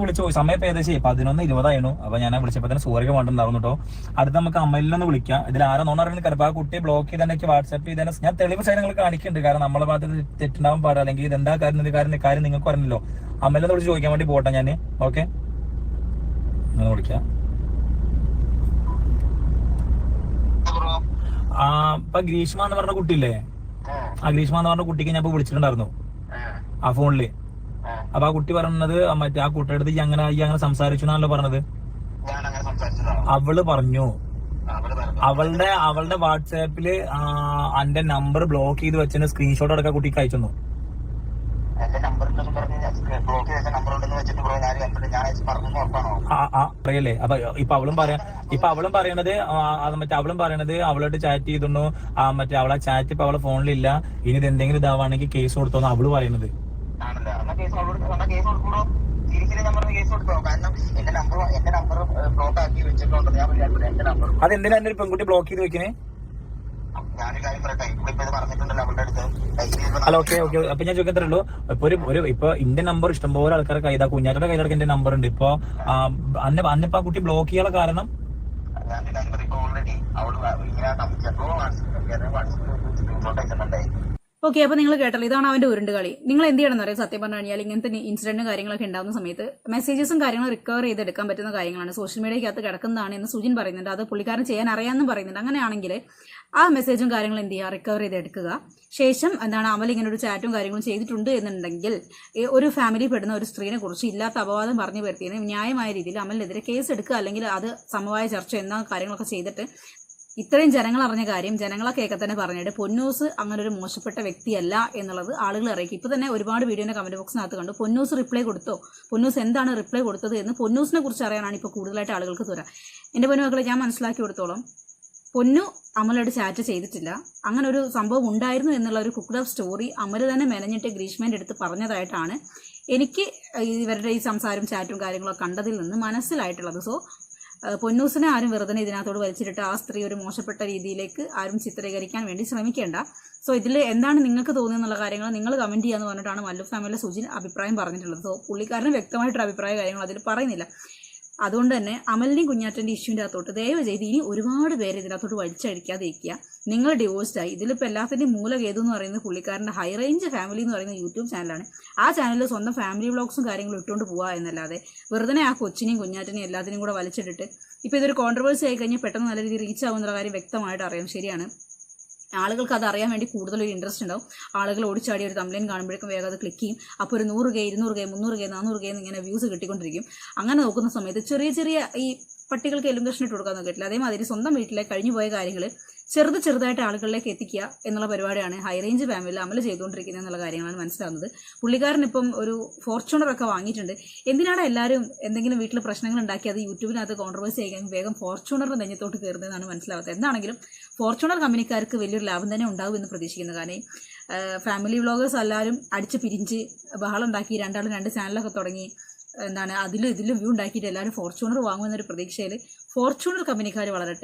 വിളിച്ചു. പോയി സമയം ഏകദേശം പതിനൊന്ന് ഇരുപതായിരുന്നു അപ്പൊ ഞാൻ വിളിച്ചപ്പോ തന്നെ സൂര്യ വേണ്ടിണ്ടായിരുന്നു അടുത്ത നമുക്ക് അമ്മയിലൊന്ന് വിളിക്കാം. ഇതിൽ ആരോ നോൺ അറിയുന്ന കാരണം ആ കുട്ടിയെ ബ്ലോക്ക് ചെയ്ത് എനിക്ക് വാട്സ്ആപ്പ് ചെയ്ത് ഞാൻ തെളിവ് സൈഡ് കാണിക്കുന്നുണ്ട്. കാരണം നമ്മളെ ഭാഗത്ത് തെറ്റുണ്ടാവാൻ പാടില്ല. അല്ലെങ്കിൽ ഇത് എന്താ കാര്യം ഇത് കാര്യം കാര്യം നിങ്ങൾക്ക് പറഞ്ഞല്ലോ അമ്മയിലൊന്ന് വിളിച്ച് ചോദിക്കാൻ വേണ്ടി പോട്ടെ ഞാൻ ഓക്കെ വിളിക്കാം. ആ ഇപ്പൊ ഗ്രീഷ്മ എന്ന് പറഞ്ഞ കുട്ടിയില്ലേ? ആ. ഗ്രീഷ്മ എന്ന് പറഞ്ഞ കുട്ടിക്ക് ഞാൻ ഇപ്പൊ വിളിച്ചിട്ടുണ്ടായിരുന്നു. ആ. ഫോണിൽ. അപ്പൊ ആ കുട്ടി പറഞ്ഞത് മറ്റേ ആ കുട്ടിയുടെ അടുത്ത് അങ്ങനെ ഈ അങ്ങനെ സംസാരിച്ചു എന്നാണല്ലോ പറഞ്ഞത് അവൾ പറഞ്ഞു. അവളുടെ അവളുടെ വാട്സാപ്പിൽ എന്റെ നമ്പർ ബ്ലോക്ക് ചെയ്ത് വെച്ചതിന് സ്ക്രീൻഷോട്ട് അടക്കം കുട്ടിക്ക് അയച്ചു എന്റെ നമ്പർ ഉണ്ടെന്ന് പറഞ്ഞ് ബ്ലോക്ക് ചെയ്ത നമ്പർ ഉണ്ടെന്ന് വെച്ചിട്ട് ബ്രോ ഞാൻ കണ്ടിട്ട് ഞാൻ അയച്ച് പറഞ്ഞു ഉറപ്പാണോ ആ ആ പറയല്ലേ അപ്പൊ ഇപ്പൊ അവളും പറയാ ഇപ്പൊ അവളും പറയണത് മറ്റേ അവളും പറയണത് അവളോട് ചാറ്റ് ചെയ്തിരുന്നു. ആ മറ്റേ അവളെ ചാറ്റ് ഇപ്പൊ അവളെ ഫോണിലില്ല ഇനി ഇത് എന്തെങ്കിലും ഇതാവാണെങ്കിൽ കേസ് കൊടുത്തോന്ന് അവൾ നമ്പർ അതെന്തിനാ എന്റെ പെൺകുട്ടി ബ്ലോക്ക് ചെയ്ത് വെക്കണേ? അല്ല ഓക്കെ ഓക്കെ അപ്പൊ ഞാൻ ചോദിക്കാൻ ഉള്ളൂ. ഇപ്പൊ ഒരു ഒരു ഇപ്പൊ ഇന്റെ നമ്പർ ഇഷ്ടംപോലെ ആൾക്കാരെ കൈതാ കുഞ്ഞാറ്റയുടെ കൈയിലൊക്കെ എന്റെ നമ്പർ ഉണ്ട്. ഇപ്പൊ അന്നെ അന്നിപ്പോ ആ കുട്ടി ബ്ലോക്ക് ചെയ്യാനുള്ള കാരണം? ഓൾറെഡി അവൾ ഇങ്ങനെ വാട്സപ്പ് ഓക്കെ അപ്പോൾ നിങ്ങൾ കേട്ടല്ലോ ഇതാണ് അവന്റെ ഉരുണ്ട് കളി. നിങ്ങൾ എന്ത് ചെയ്യണം അറിയാം? സത്യം പറഞ്ഞു കഴിഞ്ഞാൽ ഇങ്ങനത്തെ ഇൻസിഡന്റും കാര്യങ്ങളൊക്കെ ഉണ്ടാകുന്ന സമയത്ത് മെസ്സേജസും കാര്യങ്ങളും റിക്കവർ ചെയ്തെടുക്കാൻ പറ്റുന്ന കാര്യങ്ങളാണ്. സോഷ്യൽ മീഡിയക്കകത്ത് കിടക്കുന്നതാണ് എന്ന് സുജിൻ പറയുന്നുണ്ട്. അത് പുള്ളിക്കാരൻ ചെയ്യാൻ അറിയാമെന്നും പറയുന്നുണ്ട്. അങ്ങനെയാണെങ്കിൽ ആ മെസ്സേജും കാര്യങ്ങളും എന്ത് ചെയ്യുക? റിക്കവർ ചെയ്തെടുക്കുക. ശേഷം എന്താണ് അമൽ ഇങ്ങനെ ഒരു ചാറ്റും കാര്യങ്ങളും ചെയ്തിട്ടുണ്ട് എന്നുണ്ടെങ്കിൽ ഒരു ഫാമിലി പെടുന്ന ഒരു സ്ത്രീനെ കുറിച്ച് ഇല്ലാത്ത അപവാദം പറഞ്ഞു വരുത്തിയതിന് ന്യായമായ രീതിയിൽ അമലിനെതിരെ കേസ് എടുക്കുക അല്ലെങ്കിൽ അത് സമവായ ചർച്ച എന്ന കാര്യങ്ങളൊക്കെ ചെയ്തിട്ട് ഇത്രയും ജനങ്ങൾ അറിഞ്ഞ കാര്യം ജനങ്ങളൊക്കെ തന്നെ പറഞ്ഞിട്ട് പൊന്നൂസ് അങ്ങനെ ഒരു മോശപ്പെട്ട വ്യക്തിയല്ല എന്നുള്ളത് ആളുകൾ അറിയിക്കും. ഇപ്പൊ തന്നെ ഒരുപാട് വീഡിയോന്റെ കമന്റ് ബോക്സിനകത്ത് കണ്ടു. പൊന്നൂസ് റിപ്ലൈ കൊടുത്തോ? പൊന്നൂസ് എന്താണ് റിപ്ലൈ കൊടുത്തത് എന്ന് പൊന്നൂസിനെ കുറിച്ച് അറിയാനാണ് ഇപ്പോൾ കൂടുതലായിട്ട് ആളുകൾക്ക് തുര. എന്റെ പൊന്നുമക്കളെ ഞാൻ മനസ്സിലാക്കി കൊടുത്തോളം. പൊന്നു അമലോട് ചാറ്റ് ചെയ്തിട്ടില്ല. അങ്ങനെ ഒരു സംഭവം ഉണ്ടായിരുന്നു എന്നുള്ള ഒരു കുക്ക്ഡ് ഓഫ് സ്റ്റോറി അമൽ തന്നെ മെനഞ്ഞിട്ട് ഗ്രീഷ്മേന്റെ അടുത്ത് പറഞ്ഞതായിട്ടാണ് എനിക്ക് ഇവരുടെ ഈ സംസാരം ചാറ്റും കാര്യങ്ങളൊക്കെ കണ്ടതിൽ നിന്ന് മനസ്സിലായിട്ടുള്ളത്. സോ പൊന്നൂസിനെ ആരും വെറുതെ ഇതിനകത്തോട് വലിച്ചിട്ട് ആ സ്ത്രീ ഒരു മോശപ്പെട്ട രീതിയിലേക്ക് ആരും ചിത്രീകരിക്കാൻ വേണ്ടി ശ്രമിക്കേണ്ട. സോ ഇതിൽ എന്താണ് നിങ്ങൾക്ക് തോന്നിയെന്നുള്ള കാര്യങ്ങൾ നിങ്ങൾ കമന്റ് ചെയ്യാന്ന് പറഞ്ഞിട്ടാണ് മല്ലു ഫാമിലിയിലെ സുജിൻ അഭിപ്രായം പറഞ്ഞിട്ടുള്ളത്. സോ പുള്ളിക്കാരന് വ്യക്തമായിട്ടൊരു അഭിപ്രായ കാര്യങ്ങൾ അതിൽ പറയുന്നില്ല. അതുകൊണ്ട് തന്നെ അമലിനെയും കുഞ്ഞാറ്റന്റെ ഇഷ്യൂവിന്റെ അകത്തോട്ട് ദയവ് ചെയ്ത് ഇനി ഒരുപാട് പേര് ഇതിനകത്തോട്ട് വലിച്ചടിക്കാതെ ഇരിക്കുക നിങ്ങൾ ഡിവോഴ്സ്ഡ് ആയി ഇതിലിപ്പോൾ എല്ലാത്തിന്റെയും മൂലകേതു എന്ന് പറയുന്നത് പുള്ളിക്കാരന്റെ ഹൈ റേഞ്ച് ഫാമിലി എന്ന് പറയുന്ന യൂട്യൂബ് ചാനലാണ്. ആ ചാനലിൽ സ്വന്തം ഫാമിലി വ്ളോഗ്സും കാര്യങ്ങളും ഇട്ടുകൊണ്ട് പോവുക എന്നല്ലാതെ വെറുതെ ആ കൊച്ചിനെയും കുഞ്ഞാറ്റനെയും എല്ലാത്തിനെയും കൂടെ വലിച്ചിട്ടിട്ട്. ഇപ്പോൾ ഇതൊരു കോൺട്രവേഴ്സി ആയി കഴിഞ്ഞാൽ പെട്ടെന്ന് നല്ല രീതിയിൽ റീച്ച് ആവുന്ന കാര്യം വ്യക്തമായിട്ട് അറിയാം. ശരിയാണ്. ആളുകൾക്ക് അത് അറിയാൻ വേണ്ടി കൂടുതൽ ഒരു ഇൻട്രസ്റ്റ് ഉണ്ടാവും. ആളുകൾ ഓടിച്ചാടി ഒരു കംപ്ലയിന്റ് കാണുമ്പോഴേക്കും വേഗം അത് ക്ലിക്ക് ചെയ്യും. അപ്പോൾ ഒരു നൂറ് കെ ഇരുന്നൂറ് കെ മുന്നൂറ് കെ നാനൂറ് കെ ഇങ്ങനെ വ്യൂസ് കിട്ടിക്കൊണ്ടിരിക്കും. അങ്ങനെ നോക്കുന്ന സമയത്ത് ചെറിയ ചെറിയ ഈ പട്ടികൾക്ക് എലും കഷ്ണം ഇട്ട് കൊടുക്കാൻ നോക്കിയിട്ടില്ല അതേമാതിരി സ്വന്തം വീട്ടിലെ കഴിഞ്ഞു പോയ കാര്യങ്ങൾ ചെറുത് ചെറുതായിട്ട് ആളുകളിലേക്ക് എത്തിക്കുക എന്നുള്ള പരിപാടിയാണ് ഹൈ റേഞ്ച് ഫാമിലിയിൽ അമൽ ചെയ്തുകൊണ്ടിരിക്കുന്നത് എന്നുള്ള കാര്യങ്ങളാണ് മനസ്സിലാവുന്നത് പുള്ളിക്കാരൻ ഇപ്പം ഒരു ഫോർച്യൂണർ ഒക്കെ വാങ്ങിയിട്ടുണ്ട്. എന്തിനാണ് എല്ലാവരും എന്തെങ്കിലും വീട്ടിൽ പ്രശ്നങ്ങൾ ഉണ്ടാക്കി അത് യൂട്യൂബിനകത്ത് കോൺട്രവേഴ്സി ചെയ്യാൻ വേഗം ഫോർച്യൂണറിന്റെ നെഞ്ഞത്തോട്ട് കയറുന്നതെന്നാണ് മനസ്സിലാവുന്നത് എന്താണെങ്കിലും ഫോർച്യൂണർ കമ്പനിക്കാർക്ക് വലിയൊരു ലാഭം തന്നെ ഉണ്ടാവും എന്ന് പ്രതീക്ഷിക്കുന്നു കാരണം ഫാമിലി വ്ളോഗേഴ്സ് എല്ലാവരും അടിച്ച് പിരിഞ്ച് ബഹളം ഉണ്ടാക്കി രണ്ടാളും രണ്ട് ചാനലൊക്കെ തുടങ്ങി എന്താണ് അതിലും ഇതിലും വ്യൂ ഉണ്ടാക്കിയിട്ട് എല്ലാവരും ഫോർച്യൂണർ വാങ്ങുമെന്നൊരു പ്രതീക്ഷയിൽ ഫോർച്യൂണർ കമ്പനിക്കാർ വളരട്ടെ.